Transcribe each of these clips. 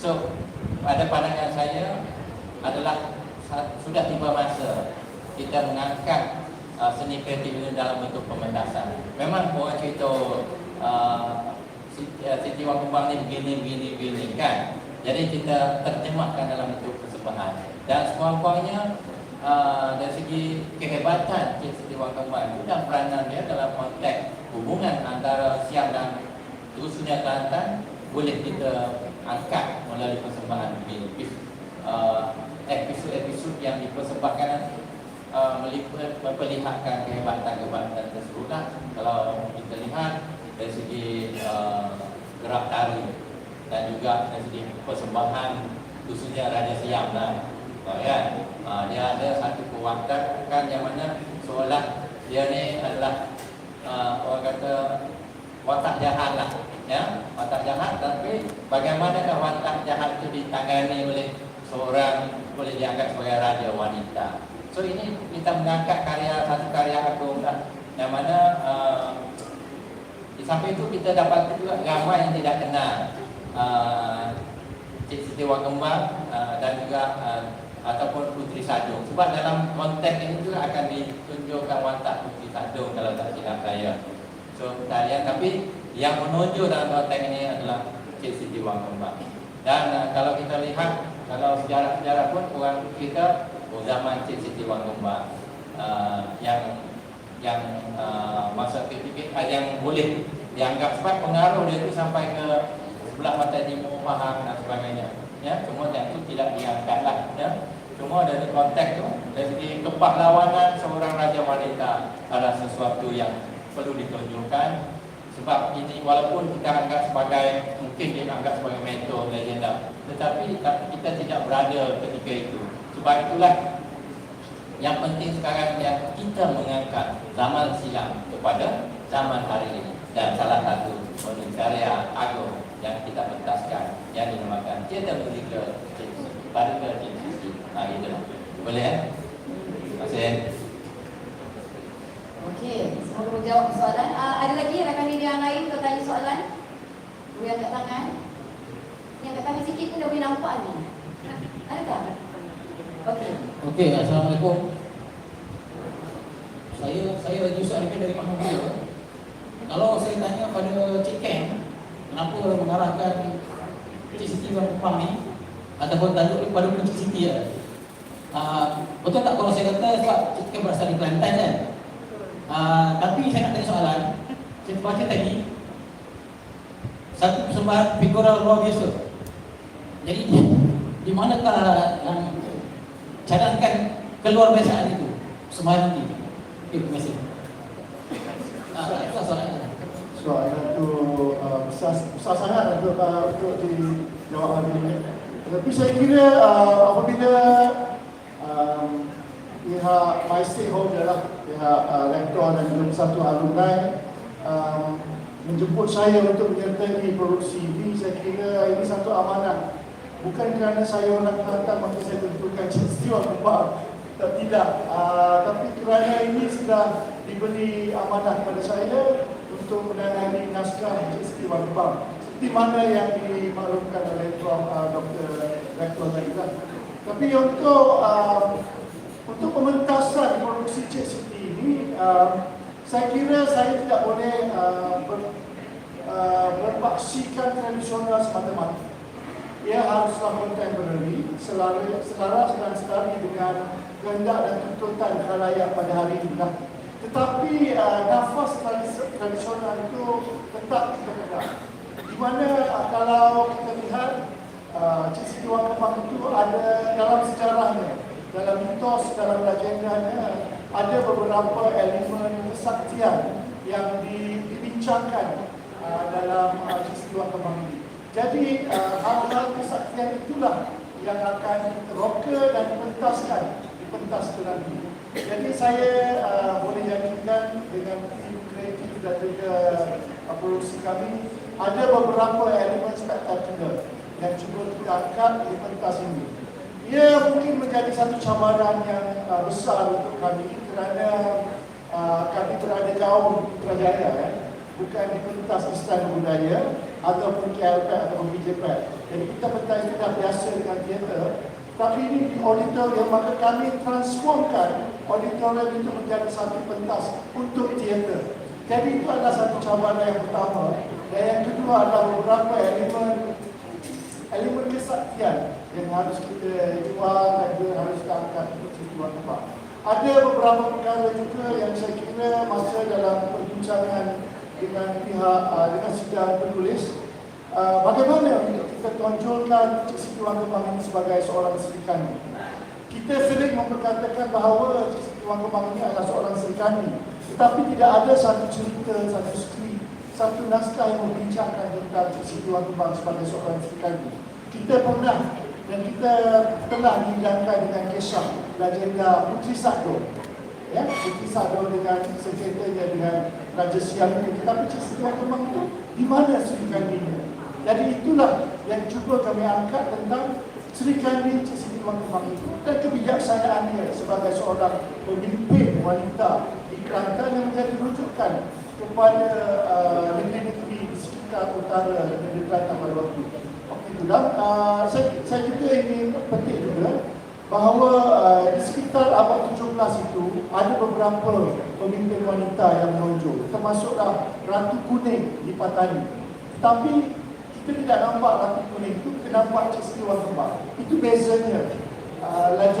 So, pada pandangan saya adalah sudah tiba masa kita mengangkat uh, seni kreatif ini dalam bentuk pementasan. Memang orang cerita uh, uh, Siti Wang Kembang ni begini, begini, begini kan. Jadi kita terjemahkan dalam bentuk persembahan. Dan sekurang-kurangnya uh, dari segi kehebatan Cik Siti Wang Kembang itu dan peranan dia dalam konteks hubungan antara Siam dan Dunia Kelantan boleh kita angkat melalui persembahan ini. Uh, episod-episod yang dipersembahkan uh, meliput memperlihatkan kehebatan-kehebatan tersebut lah. Kalau kita lihat dari segi uh, gerak tari dan juga dari segi persembahan khususnya Raja Siam lah. Oh, ya. uh, dia ada satu kekuatan kan yang mana seolah dia ni adalah uh, orang kata watak jahat lah. Ya watak jahat. Tapi bagaimanakah watak jahat itu ditangani oleh seorang boleh dianggap sebagai raja wanita. So ini kita mengangkat karya satu karya agung lah. Yang mana uh, di samping itu kita dapat juga gambar yang tidak kenal uh, Cik Siti Wang Kembang uh, dan juga uh, ataupun Putri Sadung sebab dalam konteks ini juga akan ditunjukkan watak Putri Sadung kalau tak silap saya so tarian tapi yang menonjol dalam konteks ini adalah Cik Siti Wang Kembang dan uh, kalau kita lihat kalau sejarah-sejarah pun orang kita oh, zaman Cik Siti Wang Kembang uh, yang yang uh, masa ketika yang boleh dianggap sebab pengaruh dia itu sampai ke sebelah mata timur Pahang dan sebagainya. Ya semua yang itu tidak diangkat lah ya. Semua dari konteks tu dari kepahlawanan seorang raja wanita adalah sesuatu yang perlu ditunjukkan sebab ini walaupun kita anggap sebagai mungkin dianggap sebagai mentor legenda tetapi kita tidak berada ketika itu sebab itulah yang penting sekarang yang kita mengangkat zaman silam kepada zaman hari ini dan salah satu karya agung yang kita pentaskan yang dinamakan Theater Musical Particle Institute. Nah, itu boleh ya? Terima kasih. Okey, sebelum menjawab soalan, uh, ada lagi rakan ini yang lain bertanya soalan? Dua yang kat tangan. Yang kat tangan sikit pun dah boleh nampak ni. Ada tak? Okey. Okey, Assalamualaikum. Saya saya Raja Yusuf Arifin dari Mahmudiyah. Kalau saya tanya pada Cik Ken, kenapa mengarahkan Cik Siti Wan Kupang ni ataupun tajuk ni pada Cik Siti ya? Uh, betul tak kalau saya kata sebab Cik Ken berasal dari Kelantan kan? Uh, tapi saya nak tanya soalan. Saya baca tadi satu persembahan figural luar biasa. Jadi di manakah yang cadangkan keluar biasaan itu sembahyang ini. Okay, terima kasih. Ah, soalannya. Soalan itu uh, besar, besar sangat untuk, uh, untuk dijawab hari ini. Tetapi saya kira uh, apabila um, pihak my stakeholder lah, pihak uh, rektor dan juga satu alumni um, menjemput saya untuk menyertai produksi ini, saya kira ini satu amanah. Bukan kerana saya orang Kelantan maka saya tentukan kembang. Tak, tidak. Uh, tapi kerana ini sudah diberi amanah kepada saya untuk menangani naskah peristiwa kembang. Seperti mana yang dimaklumkan oleh Prof. Uh, Dr. Rektor tadi. Tapi untuk uh, untuk pementasan produksi Cik Siti ini, uh, saya kira saya tidak boleh uh, ber, uh, berpaksikan tradisional semata-mata. Ia haruslah contemporary, selaras, selaras dan setari dengan kehendak dan tuntutan khalayak pada hari ini. Tetapi uh, nafas tradis- tradisional itu tetap kita pegang. Di mana uh, kalau kita lihat uh, Cik Siti Wang itu ada dalam sejarahnya, dalam mitos, dalam legendanya, ada beberapa elemen kesaktian yang di- dibincangkan uh, dalam uh, Cik Siti Wang Kemang ini. Jadi uh, hal-hal kesaktian itulah yang akan roka dan dipentaskan, dipentas ke nanti. Jadi saya uh, boleh yakinkan dengan tim kreatif dan juga uh, produksi kami ada beberapa elemen spektakuler yang cuba kita angkat di pentas ini. Ia mungkin menjadi satu cabaran yang uh, besar untuk kami kerana uh, kami berada jauh di Putrajaya, eh? bukan di pentas Istana Budaya ataupun KLPAD ataupun BJPAD. Jadi kita pentas itu dah biasa dengan teater. Tapi ini di auditorium maka kami transformkan auditorium itu menjadi satu pentas untuk teater. Jadi itu adalah satu cabaran yang pertama. Dan yang kedua adalah beberapa elemen elemen kesaktian yang harus kita jual dan juga harus kita angkat untuk tujuan tempat. Ada beberapa perkara juga yang saya kira masa dalam perbincangan dengan pihak uh, dengan sidang penulis uh, bagaimana untuk kita tonjolkan Wang Kemang ini sebagai seorang serikani. Kita sering memperkatakan bahawa Wang Kemang ini adalah seorang serikani tetapi tidak ada satu cerita, satu skrip, satu naskah yang membincangkan tentang Wang Kemang sebagai seorang serikani. Kita pernah dan kita telah dihidangkan dengan kisah legenda Putri Sado. Ya, Putri Sado dengan sekretarnya dengan Raja Siam ini. Tetapi Wang Kemang itu di mana Kandinya? Jadi itulah yang cuba kami angkat tentang Sri Kandi Cik Siti itu dan kebijaksanaannya sebagai seorang pemimpin wanita di Kelantan yang menjadi rujukan kepada uh, negeri-negeri di sekitar utara negeri Kelantan pada waktu itu. Okey, dan uh, saya, saya juga ingin penting juga bahawa uh, di sekitar abad 17 itu ada beberapa pemimpin wanita yang menonjol termasuklah Ratu Kuning di Patani. Tapi kita tidak nampak Ratu Kuning itu, kita nampak Cik Siti Kemang. Itu bezanya uh, yang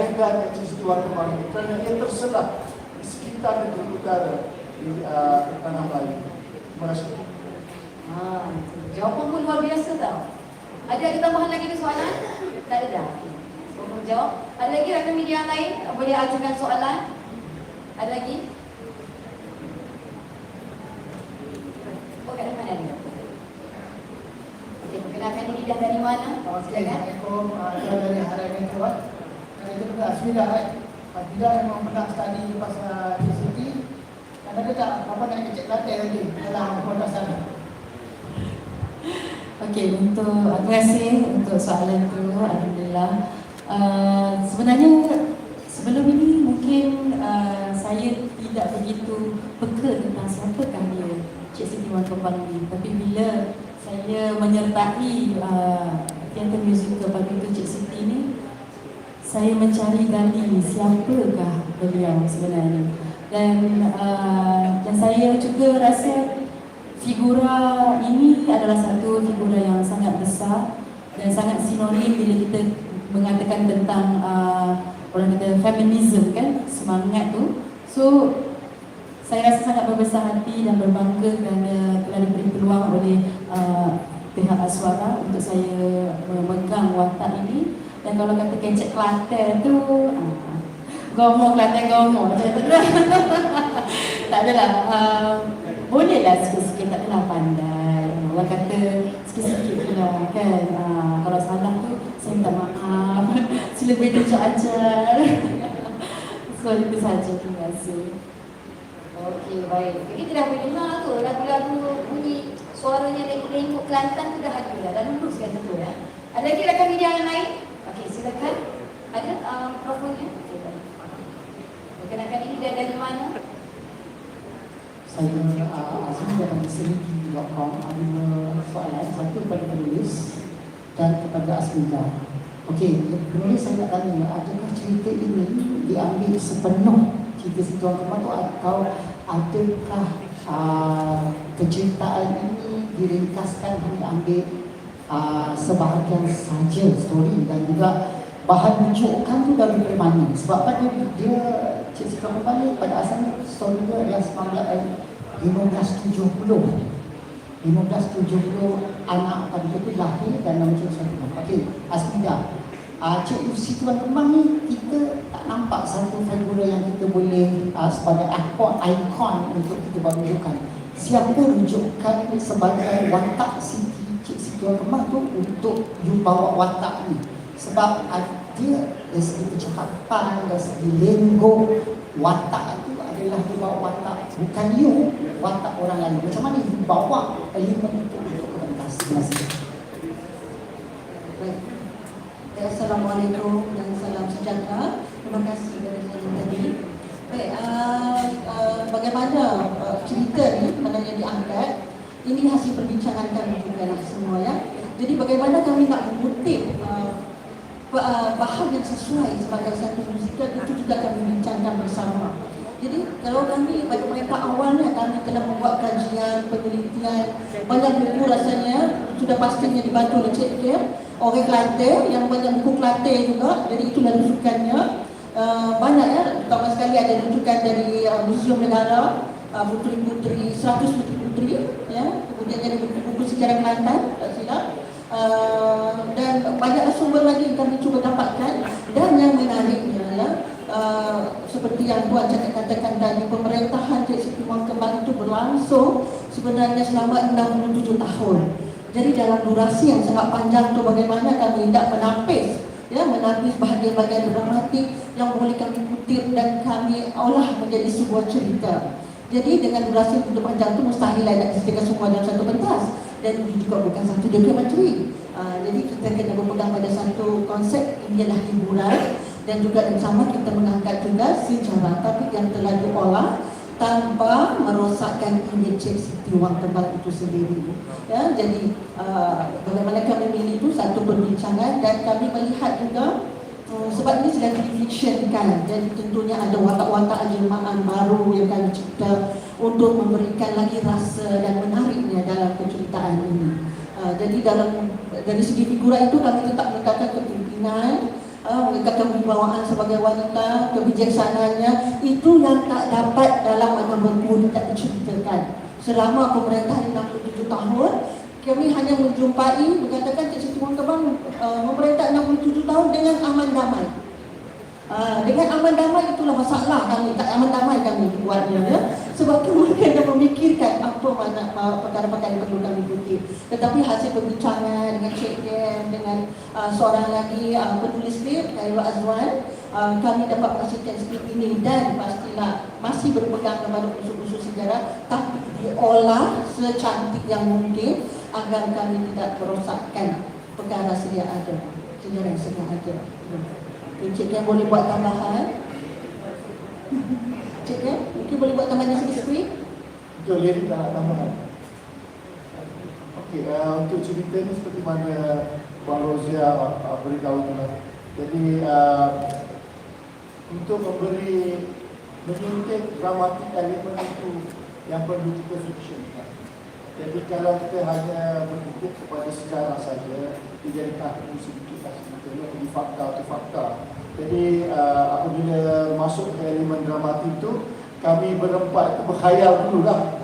Cik Siti Kemang ini kerana ia terselah di sekitar negeri utara uh, tanah Melayu. Terima kasih. Ha, jawapan pun luar biasa tau. Ada ada tambahan lagi ke soalan? Tak ada dah. Jawab. Ada lagi rakan media yang lain boleh ajukan soalan? Ada lagi? Oh, kat depan ada. Okey, perkenalkan diri dah dari mana? Oh, silakan. Assalamualaikum. Saya dari Harapan. Dan itu juga. Eh. Uh, tidak memang pernah study pasal DCT. Ada tak apa nak kecek latte lagi dalam produk sana. Okey, untuk terima kasih untuk soalan tu. Alhamdulillah. Uh, sebenarnya sebelum ini mungkin uh, saya tidak begitu peka tentang siapakah dia Cik Siti Wan Kembang ni. Tapi bila saya menyertai uh, teater musical pada itu Cik Siti ni, saya mencari gali siapakah beliau sebenarnya. Dan uh, dan saya juga rasa figura ini adalah satu figura yang sangat besar dan sangat sinonim bila kita mengatakan tentang uh, orang kata feminism kan? Semangat tu. So saya rasa sangat berbesar hati dan berbangga kerana telah diberi peluang oleh uh, pihak Aswara untuk saya memegang watak ini. Dan kalau kata kecek Kelantan tu uh, gomong Kelantan gomong macam tu tak adalah uh, bolehlah sikit-sikit tak adalah pandai orang kata sikit-sikit pula kan uh, kalau salah tu saya minta maaf sila beri tunjuk ajar so itu saja terima kasih Okey, baik. Kita dah boleh dengar tu lagu-lagu bunyi suaranya lengkuk Kelantan tu dah ada dah. Dah lulus kan tentu ya. Ada lagi rakan media yang lain? Okey, silakan. Ada uh, mikrofonnya? Okey, baik. Perkenalkan ini dan dari mana? Saya uh, Azmi dari Seliki.com ada soalan satu kepada penulis dan kepada Asmida. Okey, penulis saya nak tanya, adakah cerita ini diambil sepenuh cerita Kemang tu atau adakah uh, penceritaan ini diringkaskan hanya ambil uh, sebahagian saja story dan juga bahan rujukan tu dari mana? Sebab apa? Dia, dia Cik Kemang ni? Pada asalnya story dia adalah 19, 1570 1570 anak pada itu lahir dan nama Cik Siti Wang Okey, Asmida uh, Cik Siti Wang Kemang ni kita tak nampak satu figura yang kita boleh uh, sebagai ikon, ikon untuk kita berunjukkan siapa rujukan sebagai watak Siti Cik Siti Wang Kemang tu untuk you bawa watak ni sebab dia dari segi percakapan, dari segi lenggo watak itu adalah dia bawa watak bukan you, watak orang lain macam mana you bawa elemen itu untuk terima kasih Baik. Ya, Assalamualaikum dan salam sejahtera. Terima kasih dari saya tadi. Baik, uh, uh, bagaimana uh, cerita ni sebenarnya diangkat Ini hasil perbincangan kami juga lah semua ya. Jadi bagaimana kami nak mengutip uh, bahan yang sesuai sebagai satu musikal itu juga kami bincangkan bersama. Jadi kalau kami pada mereka awalnya kami telah membuat kajian, penelitian, banyak buku rasanya sudah pastinya dibantu oleh Cik Kim, orang Kelantan yang banyak buku Kelantan juga, jadi itulah rujukannya. Uh, banyak ya, terutama sekali ada rujukan dari uh, Museum Negara, uh, puteri-puteri, 100 puteri-puteri, ya, kemudian ada buku-buku sejarah Kelantan. Uh, dan banyak sumber lagi yang kami cuba dapatkan. Dan yang menariknya ya, uh, seperti yang Tuan Cakap katakan tadi pemerintahan Cik Siti Wang Kembang itu berlangsung sebenarnya selama 67 tahun. Jadi dalam durasi yang sangat panjang itu bagaimana kami tidak menapis ya menapis bahagian-bahagian dramatik yang boleh kami kutip dan kami olah menjadi sebuah cerita. Jadi dengan durasi yang panjang itu mustahil lah nak ceritakan semua dalam satu pentas. Dan juga bukan satu dokumentari. Uh, jadi kita kena berpegang pada satu konsep ini adalah hiburan dan juga yang sama kita mengangkat juga sejarah tapi yang telah diolah tanpa merosakkan image Siti Wang Tebal itu sendiri. Ya, jadi uh, bagaimana kami memilih itu satu perbincangan dan kami melihat juga Hmm, sebab ini sedang difictionkan jadi tentunya ada watak-watak jelmaan baru yang kami cipta untuk memberikan lagi rasa dan menariknya dalam penceritaan ini. Uh, jadi dalam dari segi figura itu kami tetap mengatakan kepimpinan, uh, mengatakan wibawaan sebagai wanita, kebijaksanaannya itu yang tak dapat dalam mana buku tidak diceritakan. Selama pemerintahan 67 tahun, kami hanya menjumpai mengatakan Cik Siti Wang Kebang uh, memerintah 67 tahun dengan aman damai. Uh, dengan aman damai itulah masalah kami, tak aman damai kami buatnya ya. Sebab tu mereka memikirkan apa mana perkara-perkara yang perlu kami kutip. Tetapi hasil perbincangan dengan Cik Dem, dengan uh, seorang lagi uh, penulis skrip, Khairul Azwan, uh, kami dapat menghasilkan skrip ini dan pastilah masih berpegang kepada usul-usul sejarah tapi diolah secantik yang mungkin agar kami tidak merosakkan perkara sedia ada sejarah yang sedia ada Encik Ken boleh buat tambahan Encik Ken mungkin boleh buat tambahan sikit-sikit lirik tak tambahan. Okey, uh, untuk cerita ni seperti mana Puan Rozia uh, beritahu tadi. Jadi, uh, untuk memberi menyuntik dramatik elemen itu yang perlu kita fictionkan. Jadi kalau kita hanya berkutik kepada sejarah saja, dia jadi kaku sedikit lah kita jadi fakta tu fakta. Jadi uh, apabila masuk ke elemen dramatik itu, kami berempat itu berkhayal dulu lah.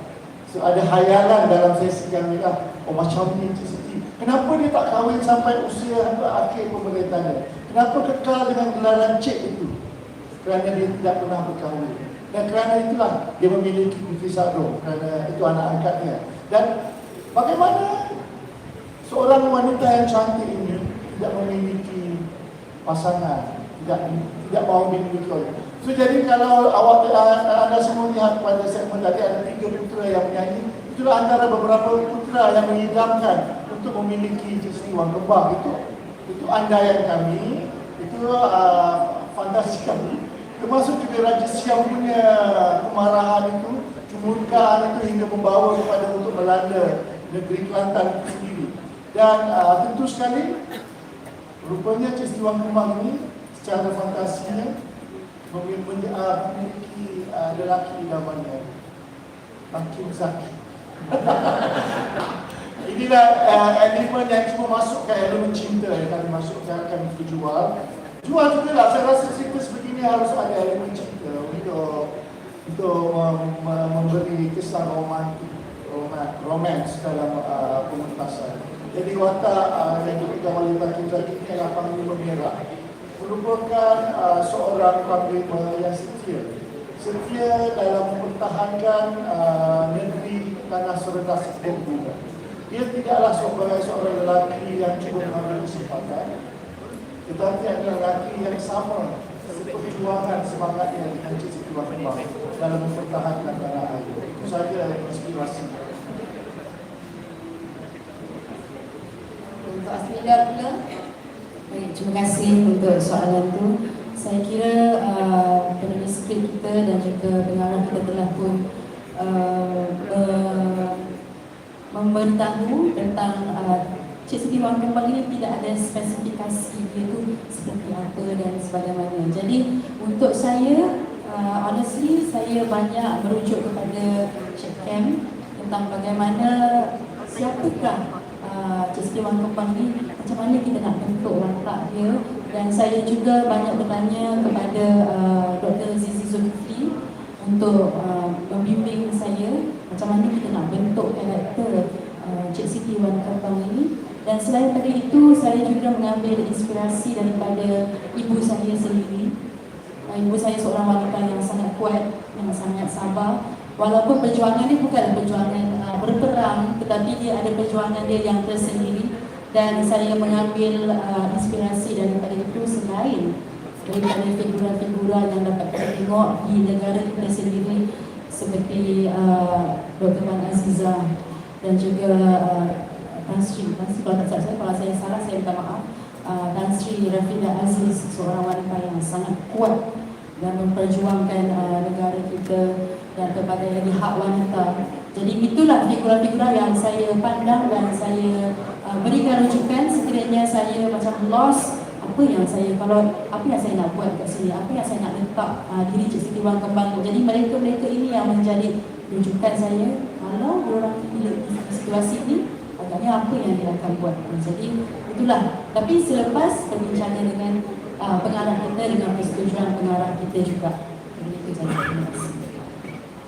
So, ada hayalan dalam sesi kami lah. Oh macam ni Cik Siti. Kenapa dia tak kahwin sampai usia akhir pemerintahannya? Kenapa kekal dengan gelaran cik itu? Kerana dia tidak pernah berkahwin. Dan kerana itulah dia memiliki Putri Sadro. Kerana itu anak angkatnya. Dan bagaimana seorang wanita yang cantik ini tidak memiliki pasangan, tidak tidak mahu dimiliki. So jadi kalau awak uh, anda semua lihat pada segmen tadi ada tiga putera yang menyanyi, itulah antara beberapa putera yang mengidamkan untuk memiliki Cik Wang Kembang itu itu andaian kami, itu uh, fantasi kami. Termasuk juga Raja Siam punya kemarahan itu, kemurkaan itu hingga membawa kepada untuk melanda negeri Kelantan itu sendiri. Dan uh, tentu sekali rupanya Cik Wang Kembang ini secara fantasinya memiliki, uh, uh, lelaki namanya Hakim Zaki. Inilah uh, elemen yang cuma masuk ke elemen cinta yang kami masukkan kami kita jual. Jual juga lah, saya rasa cerita sebegini harus ada elemen cinta untuk untuk mem- mem- memberi kesan romantik, roman- romance dalam uh, pementasan. Jadi watak uh, yang oleh Hakim Zaki ini adalah panglima merah merupakan uh, seorang panglima yang setia. Setia dalam mempertahankan uh, negeri tanah seredas Bengkulu. Dia tidaklah sebagai seorang lelaki yang cuba mengambil kesempatan, tetapi adalah lelaki yang sama seperjuangan semangatnya dengan Cik Siti Kembang dalam mempertahankan tanah air. Itu saja inspirasi. Untuk Asmila pula Baik, terima kasih untuk soalan tu. Saya kira uh, penulis skrip kita dan juga pengarah kita telah pun uh, me- memberitahu tentang uh, Cik Siti Wang Kembang ini tidak ada spesifikasi dia tu seperti apa dan sebagainya. Jadi untuk saya, uh, honestly saya banyak merujuk kepada Cik Kem tentang bagaimana siapakah uh, Cik Siti Wang Kembang ni, macam mana kita nak bentuk watak dia dan saya juga banyak bertanya kepada uh, Dr. Zizi Zulkifli untuk uh, membimbing saya macam mana kita nak bentuk karakter uh, Cik Siti Wan Kapang ini dan selain daripada itu saya juga mengambil inspirasi daripada ibu saya sendiri uh, ibu saya seorang wanita yang sangat kuat yang sangat sabar walaupun perjuangan ini bukan perjuangan uh, berperang tetapi dia ada perjuangan dia yang tersendiri dan saya mengambil uh, inspirasi daripada itu selain daripada figura-figura yang dapat kita tengok di negara kita sendiri seperti uh, Dr. Wan Aziza dan juga uh, Tan Sri, Tan Sri kalau tak kalau saya salah saya minta maaf uh, Tan Sri Rafidah Aziz seorang wanita yang sangat kuat dan memperjuangkan uh, negara kita dan pelbagai lagi hak wanita. Jadi itulah figura-figura yang saya pandang dan saya uh, berikan rujukan. Sekiranya saya macam lost apa yang saya kalau apa yang saya nak buat kat sini? Apa yang saya nak letak uh, diri Cik Siti Wan kembang jadi mereka-mereka ini yang menjadi rujukan saya. Kalau orang pilih situasi ini agaknya apa yang dia akan buat? Jadi itulah. Tapi selepas perbincangan dengan uh, pengarah kita dengan persetujuan pengarah kita juga jadi itu saja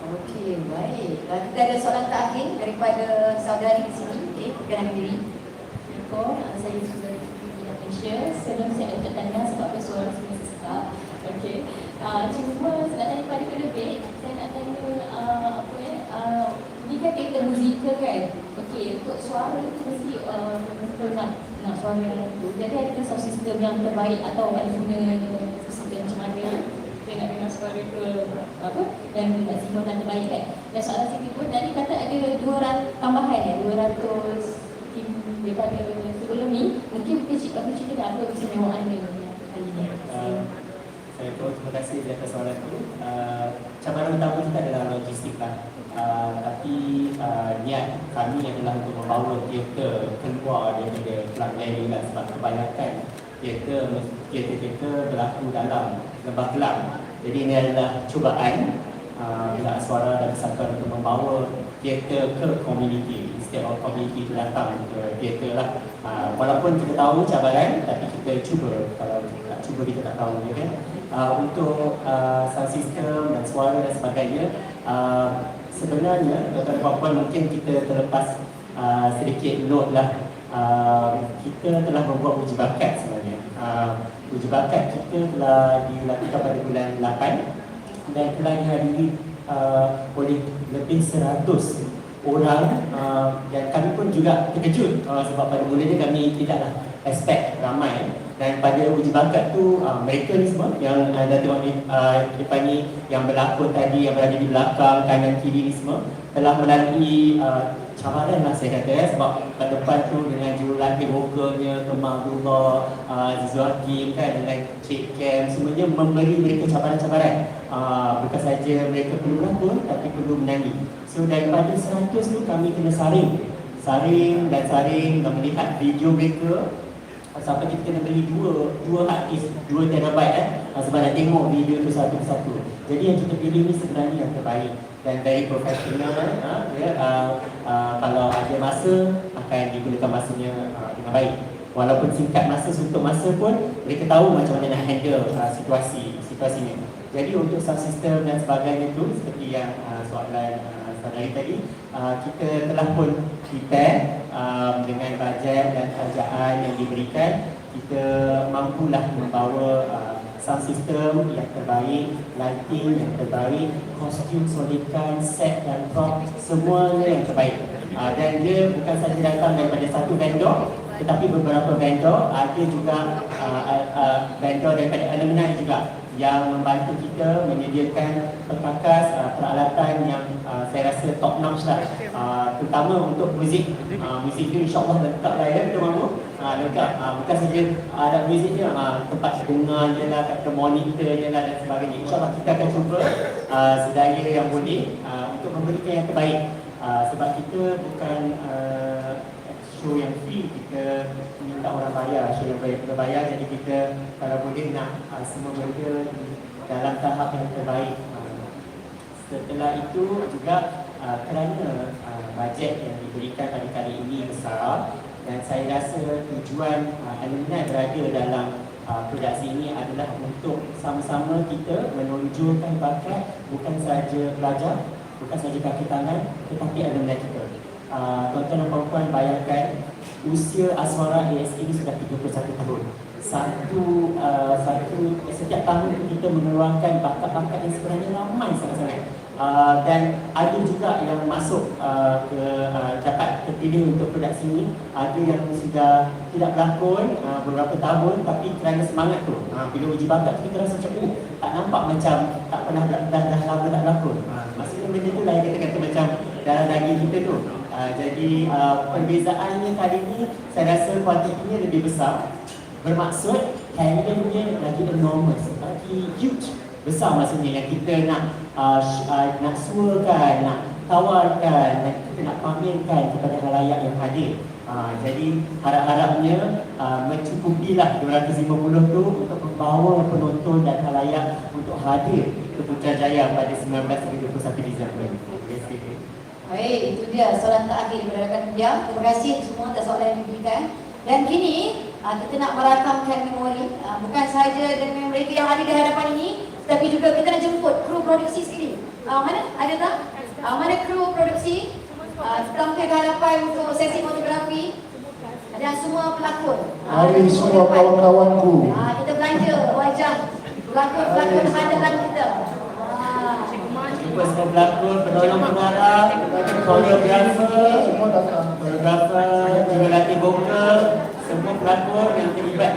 Okey, baik. Uh, kita ada soalan terakhir daripada saudari di sini. Okey, perkenalkan diri. Assalamualaikum, uh, saya sudah di Malaysia. Sebelum saya ada tanya sebab suara saya sedap. Okey. Uh, cuma saya nak tanya saya nak tanya uh, apa ya? Uh, ni kan kereta musikal kan? Okey, untuk suara tu mesti uh, nak suara tu. Jadi ada sound system yang terbaik atau ada guna sistem macam mana? Saya nak dengar suara tu apa dan nak simbol yang terbaik kan? Dan soalan saya pun tadi kata ada 200 tambahan ya, 200 tim daripada sebelum ni mungkin kita apa cerita apa keistimewaan dia kali ni. Saya pun terima kasih di atas soalan itu. Uh, cabaran utama kita adalah logistik lah. Uh, tapi uh, niat kami adalah untuk membawa teater keluar daripada Kelang Lely lah sebab kebanyakan teater teater-teater berlaku dalam lembah kelang. Jadi ini adalah cubaan uh, bila suara dan kesatuan untuk membawa teater ke komuniti instead of community itu datang ke teater lah. Uh, walaupun kita tahu cabaran tapi kita cuba kalau tak cuba kita tak tahu ya kan. Uh, untuk uh, sound system dan suara dan sebagainya. Uh, sebenarnya tuan-tuan dan puan mungkin kita terlepas uh, sedikit note lah. Uh, kita telah membuat uji bakat sebenarnya. Uh, uji bakat kita telah dilakukan pada bulan 8 dan telah dihadiri uh, oleh lebih 100 orang. Uh, dan kami pun juga terkejut uh, sebab pada mulanya kami tidaklah expect ramai dan pada uji bakat tu uh, mereka ni semua yang anda tengok di uh, depan ni yang berlakon tadi yang berada di belakang kanan kiri ni semua telah melalui uh, cabaran lah saya kata ya sebab kat depan tu dengan jurulatih vokalnya Kemang Abdullah, uh, Aziz Hakim kan dengan Cik Kem semuanya memberi mereka cabaran-cabaran. Uh, bukan saja mereka perlu lakon tapi perlu menyanyi so daripada 100 tu kami kena saring. Saring dan saring dan melihat video mereka sampai kita kena beli dua dua hard disk, dua terabyte ah, sebab nak tengok video tu satu persatu. Jadi yang kita pilih ni sebenarnya yang terbaik dan dari profesional ha, ya, uh, uh, kalau ada masa akan digunakan masanya dengan baik. Walaupun singkat masa untuk masa pun mereka tahu macam mana nak handle uh, situasi situasinya. Jadi untuk sound system dan sebagainya tu seperti yang soalan saudari tadi uh, kita telah pun prepare um, dengan bajet dan kerajaan yang diberikan kita mampulah membawa uh, sound system yang terbaik, lighting yang terbaik, kostum solikan, set dan prop semuanya yang terbaik. Uh, dan dia bukan saja datang daripada satu vendor tetapi beberapa vendor ada juga vendor daripada alumni juga yang membantu kita menyediakan perkakas peralatan yang uh, saya rasa top notch lah. Uh, terutama untuk muzik. Uh, muzik tu insyaAllah lengkap lah ya betul mamu uh, lengkap uh, bukan saja ada muzik je uh, tempat dengar je lah kat monitor je lah dan sebagainya. insyaAllah kita akan cuba uh, sedaya yang boleh uh, untuk memberikan yang terbaik. Uh, sebab kita bukan uh, show yang free, kita minta orang bayar, show yang bayar, berbayar jadi kita kalau boleh nak uh, semua benda dalam tahap yang terbaik. Setelah itu juga uh, kerana uh, bajet yang diberikan pada kali ini besar dan saya rasa tujuan uh, alumni berada dalam uh, produksi ini adalah untuk sama-sama kita menonjolkan bakat bukan sahaja pelajar, bukan sahaja kaki tangan tetapi alumni kita. Uh, tuan-tuan dan puan-puan bayangkan usia Aswara ASK ini sudah 31 tahun. Satu uh, satu setiap tahun kita mengeluarkan bakat-bakat yang sebenarnya ramai sangat-sangat. Uh, dan ada juga yang masuk uh, ke uh, dapat terpilih untuk produksi ini. Ada yang sudah tidak berlakon uh, beberapa tahun tapi kerana semangat tu. Uh, bila uji bakat kita rasa macam oh, tak nampak macam tak pernah dah, dah, dah lama tak berlakon. Uh, maksudnya benda tu lah yang kita kata macam dalam daging kita tu. Uh, jadi uh, perbezaannya kali ini saya rasa kuantitinya lebih besar. Bermaksud talentnya lagi enormous lagi huge besar maksudnya yang kita nak uh, uh, nak suarakan, nak tawarkan, nak, kita nak pamerkan kepada halayak yang hadir. Uh, jadi harap-harapnya uh, mencukupilah 250 tu untuk membawa penonton dan halayak untuk hadir ke Putrajaya pada 19 hingga 21 Disember. Baik, itu dia soalan terakhir daripada rakan. Terima kasih semua atas soalan yang diberikan. Dan kini ah, kita nak merakamkan memori ah, bukan sahaja dengan mereka yang ada di hadapan ini tapi juga kita nak jemput kru produksi sekali. Ah, mana? Ada tak? Ah, mana kru produksi? Ah, tampil hadapan untuk sesi fotografi dan semua pelakon. Ah, Mari semua kawan-kawanku. Ah, kita belanja wajah pelakon-pelakon andalan kita. Ah. Jumpa semua pelakon, penolong pengarah, koreografer, Semua datang. koreografer, juga latih semua pelakon yang terlibat